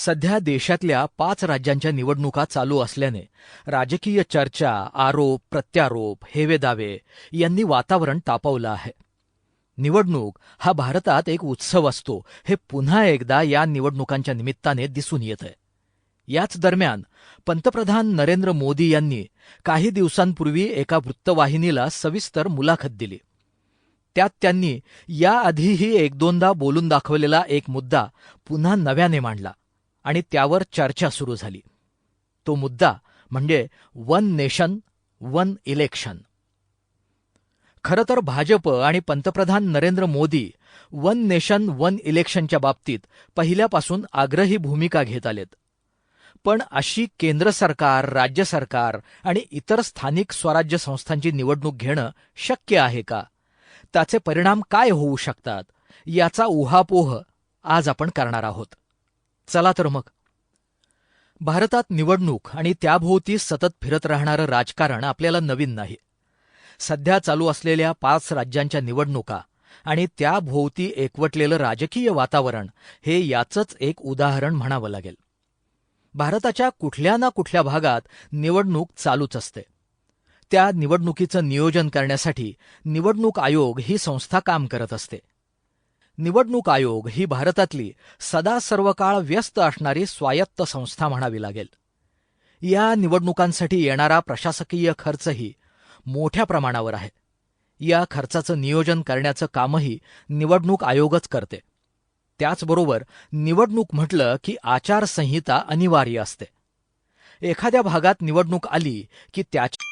सध्या देशातल्या पाच राज्यांच्या निवडणुका चालू असल्याने राजकीय चर्चा आरोप प्रत्यारोप हेवेदावे यांनी वातावरण तापवलं आहे. निवडणूक हा भारतात एक उत्सव असतो. हे पुन्हा एकदा या निवडणुकांच्या निमित्ताने दिसून येतंय. याच दरम्यान पंतप्रधान नरेंद्र मोदी यांनी काही दिवसांपूर्वी एका वृत्तवाहिनीला सविस्तर मुलाखत दिली. त्यात त्यांनी याआधीही एक दोनदा बोलून दाखवलेला एक मुद्दा पुन्हा नव्याने मांडला. आणि त्यावर चर्चा सुरू झाली. तो मुद्दा म्हणजे वन नेशन वन इलेक्शन. खरं तर भाजप आणि पंतप्रधान Narendra Modi one nation one इलेक्शनच्या बाबतीत पहिल्यापासून आग्रही भूमिका घेत आलेत. पण अशी केंद्र सरकार राज्य सरकार आणि इतर स्थानिक स्वराज्य संस्थांची निवडणूक घेणं शक्य आहे का? त्याचे परिणाम काय होऊ शकतात? याचा उहापोह आज आपण करणार आहोत. चला तर मग. भारतात निवडणूक आणि त्याभोवती सतत फिरत राहणारं राजकारण आपल्याला नवीन नाही. सध्या चालू असलेल्या पाच राज्यांच्या निवडणुका आणि त्याभोवती एकवटलेलं राजकीय वातावरण हे याचंच एक उदाहरण म्हणावं लागेल. भारताच्या कुठल्या ना कुठल्या भागात निवडणूक चालूच असते. त्या निवडणुकीचं नियोजन करण्यासाठी निवडणूक आयोग ही संस्था काम करत असते. निवडणूक आयोग ही भारतातली सदा सर्वकाळ व्यस्त असणारी स्वायत्त संस्था म्हणावी लागेल. या निवडणुकांसाठी येणारा प्रशासकीय खर्चही मोठ्या प्रमाणावर आहे. या खर्चाचं नियोजन करण्याचं कामही निवडणूक आयोगच करते. त्याचबरोबर निवडणूक म्हटलं की आचारसंहिता अनिवार्य असते. एखाद्या भागात निवडणूक आली की त्याच्या